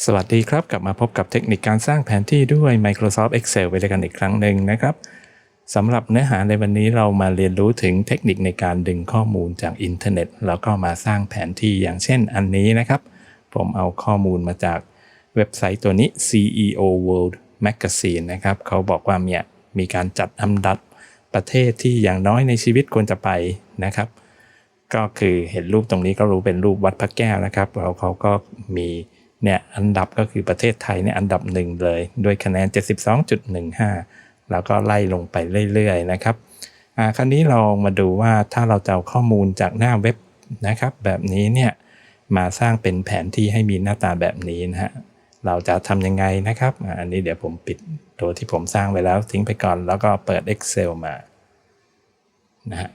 สวัสดีครับ กลับมาพบกับเทคนิคการสร้างแผนที่ด้วย Microsoft Excel ไปด้วยกันอีกครั้งหนึ่งนะครับสำหรับเนื้อหาในวันนี้เรามาเรียนรู้ถึงเทคนิคในการดึงข้อมูลจากอินเทอร์เน็ต แล้วก็มาสร้างแผนที่อย่างเช่นอันนี้นะครับ ผมเอาข้อมูลมาจากเว็บไซต์ตัวนี้ CEO World Magazine นะครับ เขาบอกว่าเนี่ยมีการจัดอันดับประเทศที่อย่างน้อยในชีวิตควรจะไปนะครับ ก็คือเห็นรูปตรงนี้ก็รู้เป็นรูปวัดพระแก้วนะครับเราเขาก็มี เนี่ยอันดับก็คือประเทศไทยเนี่ยอันดับหนึ่งเลยด้วยคะแนน 72.15 แล้วก็ไล่ลงไปเรื่อยๆนะครับอ่าคราวนี้เรามาดูว่าถ้าเราจะเอาข้อมูลจากหน้าเว็บนะครับแบบนี้เนี่ยมาสร้างเป็นแผนที่ให้มีหน้าตาแบบนี้นะฮะเราจะทำยังไงนะครับอันนี้เดี๋ยวผมปิดตัวที่ผมสร้างไว้แล้วทิ้งไปก่อนแล้วก็เปิด Excel มานะฮะ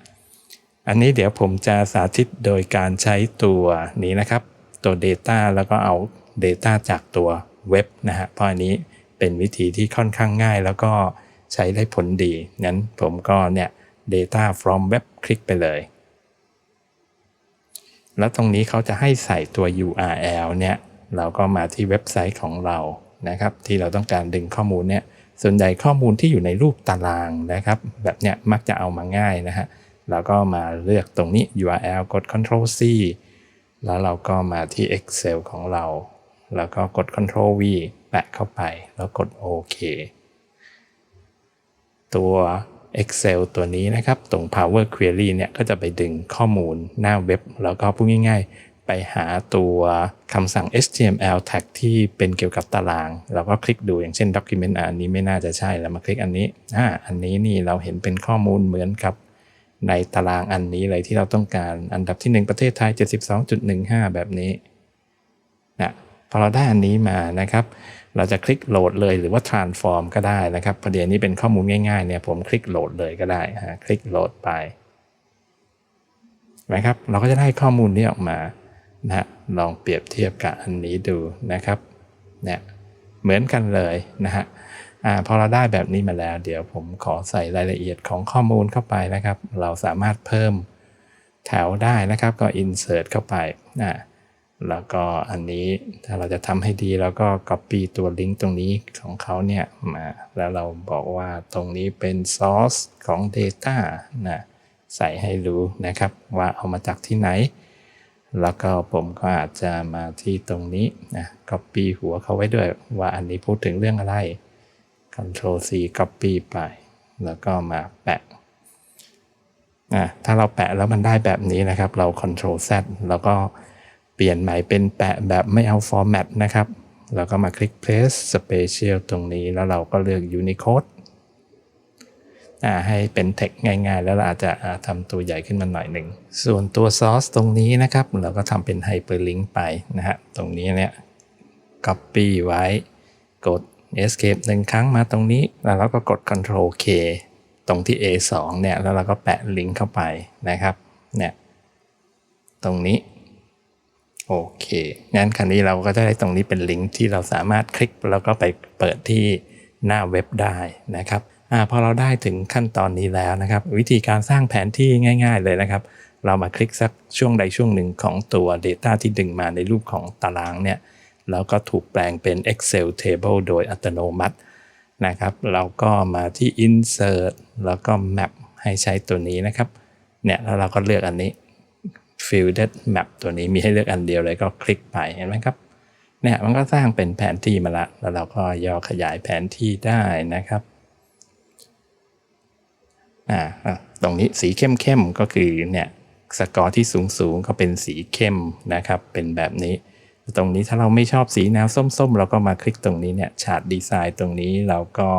อันนี้เดี๋ยวผมจะสาธิตโดยการใช้ตัวนี้นะครับ ตัว Data แล้วก็เอา Data จากตัวเว็บนะฮะเพราะอันนี้เป็นวิธีที่ค่อนข้างง่ายแล้วก็ใช้ได้ผลดีงั้นผมก็เนี่ย Data from web คลิกไปเลย แล้วตรงนี้เขาจะให้ใส่ตัว URL เนี่ย เราก็มาที่เว็บไซต์ของเรานะครับ ที่เราต้องการดึงข้อมูลเนี่ย ส่วนใหญ่ข้อมูลที่อยู่ในรูปตารางนะครับ แบบเนี้ยมักจะเอามาง่ายนะฮะแล้วก็มาเลือกตรงนี้ URL กด Ctrl C แล้วเราก็มาที่ Excel ของเรา แล้วก็กด Ctrl V แปะเข้าไป แล้วกดโอเคตัว Excel ตัวนี้นะครับ ตรง Power Query เนี่ย ก็จะไปดึงข้อมูลหน้าเว็บ แล้วก็พูดง่าย ๆ ไปหาตัวคำสั่ง HTML tag ที่เป็นเกี่ยวกับตาราง เราก็คลิกดูอย่างเช่น Document อันนี้ไม่น่าจะใช่แล้วมาคลิกอันนี้อ่าอันนี้นี่เราเห็นเป็นข้อมูลเหมือนกับ ในตารางอันนี้เลยที่เราต้องการอันดับที่ 1 ประเทศไทย 72.15 แบบนี้ พอเราได้อันนี้มานะครับ เราจะคลิกโหลดเลยหรือว่า transform ก็ได้นะครับประเดี๋ยวนี้เป็นข้อมูลง่ายๆเนี่ยผมคลิกโหลดเลยก็ได้ฮะคลิกโหลดไปนะครับเราก็จะได้ข้อมูลนี้ออกมานะฮะลองเปรียบเทียบกับอันนี้ดูนะครับเนี่ยเหมือนกันเลยนะฮะอ่าพอเราได้แบบนี้มาแล้ว เดี๋ยวผมขอใส่รายละเอียดของข้อมูลเข้าไปนะครับ เราสามารถเพิ่มแถวได้นะครับก็ insert เข้าไปอ่า แล้วก็อันนี้ถ้าเราจะทำให้ดีเราก็ copy ตัวลิงก์ตรงนี้ของเขาเนี่ยมาแล้วเราบอกว่าตรงนี้เป็น source ของ data นะใส่ให้รู้นะครับว่าเอามาจากที่ไหน แล้วก็ผมก็อาจจะมาที่ตรงนี้นะ copy หัวเขาไว้ด้วยว่าอันนี้พูดถึงเรื่องอะไร Ctrl C copy ไป แล้วก็มาแปะอะถ้าเราแปะแล้วมันได้แบบนี้นะครับ เรา Ctrl Z แล้วก็ เปลี่ยนใหม่เป็นแปะแบบไม่เอา format นะครับแล้วก็มาคลิก place special ตรงนี้แล้วเราก็เลือก Unicode ให้เป็น text ง่ายๆ แล้วเราอาจจะทำตัวใหญ่ขึ้นมาหน่อยหนึ่ง ส่วนตัว source ตรงนี้นะครับ เราก็ทำเป็น hyperlink ไปนะฮะ ตรงนี้เนี่ย copy ไว้ กด escape หนึ่งครั้งมาตรงนี้ แล้วเราก็กด control K ตรงที่ A2 เนี่ย แล้วเราก็แปะลิงก์เข้าไปนะครับ เนี่ย ตรงนี้ โอเค งั้นคันนี้เราก็จะได้ตรงนี้เป็นลิงก์ที่เราสามารถคลิกแล้วก็ไปเปิดที่หน้าเว็บได้นะครับอพอเราได้ถึงขั้นตอนนี้แล้วนะครับ วิธีการสร้างแผนที่ง่าย ๆ เลยนะครับ เรามาคลิกสักช่วงใดช่วงหนึ่งของตัว Data ที่ดึงมาในรูปของตารางเนี่ยแล้วก็ถูกแปลงเป็น Excel table โดยอัตโนมัตินะครับ เราก็มาที่ insert แล้วก็ map ให้ใช้ตัวนี้นะครับ เนี่ยแล้วเราก็เลือกอันนี้ fielded map ตัวนี้มีให้เลือกอันเดียวเลยก็คลิกไปเห็นไหมครับเนี่ยมันก็สร้างเป็นแผนที่มาละ แล้วเราก็ย่อขยายแผนที่ได้นะครับอ่าตรงนี้สีเข้มๆก็คือเนี่ยสกอร์ที่สูงๆก็เป็นสีเข้มนะครับ เป็นแบบนี้ ตรงนี้ถ้าเราไม่ชอบสีแนวส้มๆ เราก็มาคลิกตรงนี้เนี่ยชาร์ตดีไซน์ตรงนี้เราก็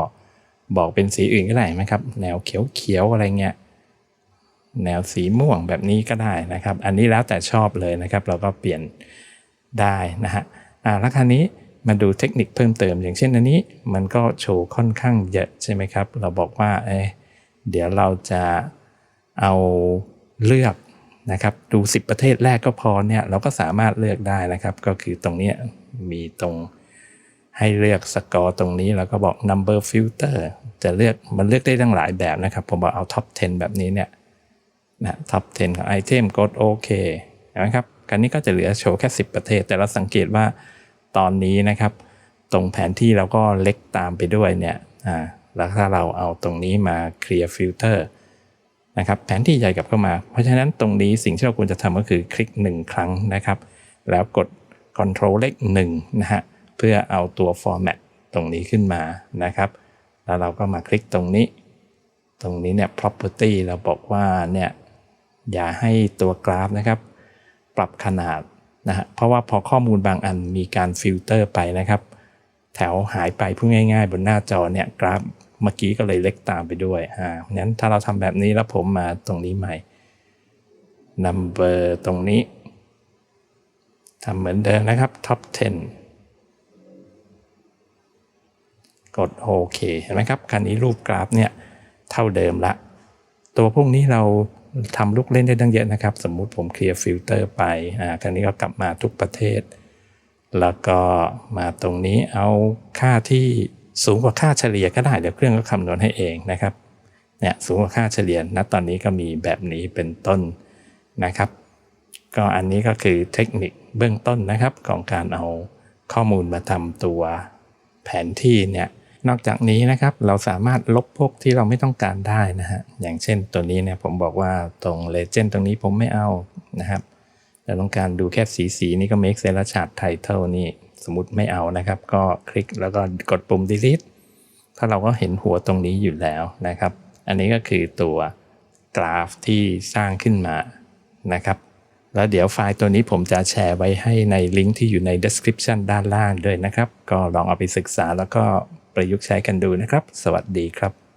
บอกเป็นสีอื่นก็ได้ไหมครับ แนวเขียวๆอะไรเงี้ย แนวสีม่วงแบบนี้ก็ได้นะครับ อันนี้แล้วแต่ชอบเลยนะครับ เราก็เปลี่ยนได้นะฮะอ่าแล้วคราวนี้มาดูเทคนิคเพิ่มเติม อย่างเช่นอันนี้มันก็โชว์ค่อนข้างเยอะใช่ไหมครับ เราบอกว่าเอ๊ะเดี๋ยวเราจะเอาเลือกนะครับ ดู 10 ประเทศแรกก็พอเนี่ยเราก็สามารถเลือกได้นะครับ ก็คือตรงนี้มีตรงให้เลือกสกอร์ตรงนี้แล้วก็บอก number filter จะเลือกมันเลือกได้ตั้งหลายแบบนะครับ ผมบอกเอา top 10 แบบนี้เนี่ย นะ top 10 ของไอเทมกดโอเคนะครับการนี้ก็จะเหลือโชว์แค่ 10 ประเทศ แต่เราสังเกตว่าตอนนี้นะครับ ตรงแผนที่เราก็เล็กตามไปด้วยเนี่ยอ่าแล้วถ้าเราเอาตรงนี้มา clear filter นะครับแผนที่ใหญ่กลับเข้ามา เพราะฉะนั้นตรงนี้สิ่งที่เราควรจะทำก็คือคลิก 1 ครั้งนะครับ แล้วกด Ctrl เลข1นะฮะเพื่อเอาตัว format ตรงนี้ขึ้นมานะครับ แล้วเราก็มาคลิกตรงนี้ ตรงนี้เนี่ย property เราบอกว่าเนี่ย อย่าให้ตัวกราฟนะครับปรับขนาดนะฮะเพราะว่าพอข้อมูลบางอันมีการฟิลเตอร์ไปนะครับ แถวหายไปพูดง่าย ๆ บนหน้าจอเนี่ยกราฟเมื่อกี้ก็เลยเล็กตามไปด้วยอ่าเพราะฉะนั้นถ้าเราทำแบบนี้แล้วผมมาตรงนี้ใหม่ number ตรงนี้ทำเหมือนเดิมนะครับ top 10 กดโอเคเห็นไหมครับคันนี้รูปกราฟเนี่ยเท่าเดิมละ ตัวพวกนี้เรา ทำลูกเล่นได้ตั้งเยอะนะครับ สมมุติผมเคลียร์ฟิลเตอร์ไปอ่าคันนี้ก็กลับมาทุกประเทศ แล้วก็มาตรงนี้เอาค่าที่สูงกว่าค่าเฉลี่ยก็ได้เดี๋ยวเครื่องก็คำนวณให้เองนะครับเนี่ยสูงกว่าค่าเฉลี่ยณตอนนี้ก็มีแบบนี้เป็นต้นนะครับ ก็อันนี้ก็คือเทคนิคเบื้องต้นนะครับของการเอาข้อมูลมาทำตัวแผนที่เนี่ย นอกจากนี้นะครับเราสามารถลบพวกที่เราไม่ต้องการได้นะฮะอย่างเช่นตัวนี้เนี่ยผมบอกว่าตรงเลเจนด์ตรงนี้ผมไม่เอานะครับเราต้องการดูแค่สีสีนี่ก็ make cell chart title นี่สมมติไม่เอานะครับ ก็คลิกแล้วก็กดปุ่ม delete ถ้าเราก็เห็นหัวตรงนี้อยู่แล้วนะครับ อันนี้ก็คือตัวกราฟที่สร้างขึ้นมานะครับ แล้วเดี๋ยวไฟล์ตัวนี้ผมจะแชร์ไว้ให้ในลิงก์ที่อยู่ใน description ด้านล่างด้วยนะครับ ก็ลองเอาไปศึกษาแล้วก็ ประยุกต์ใช้กันดูนะครับ สวัสดีครับ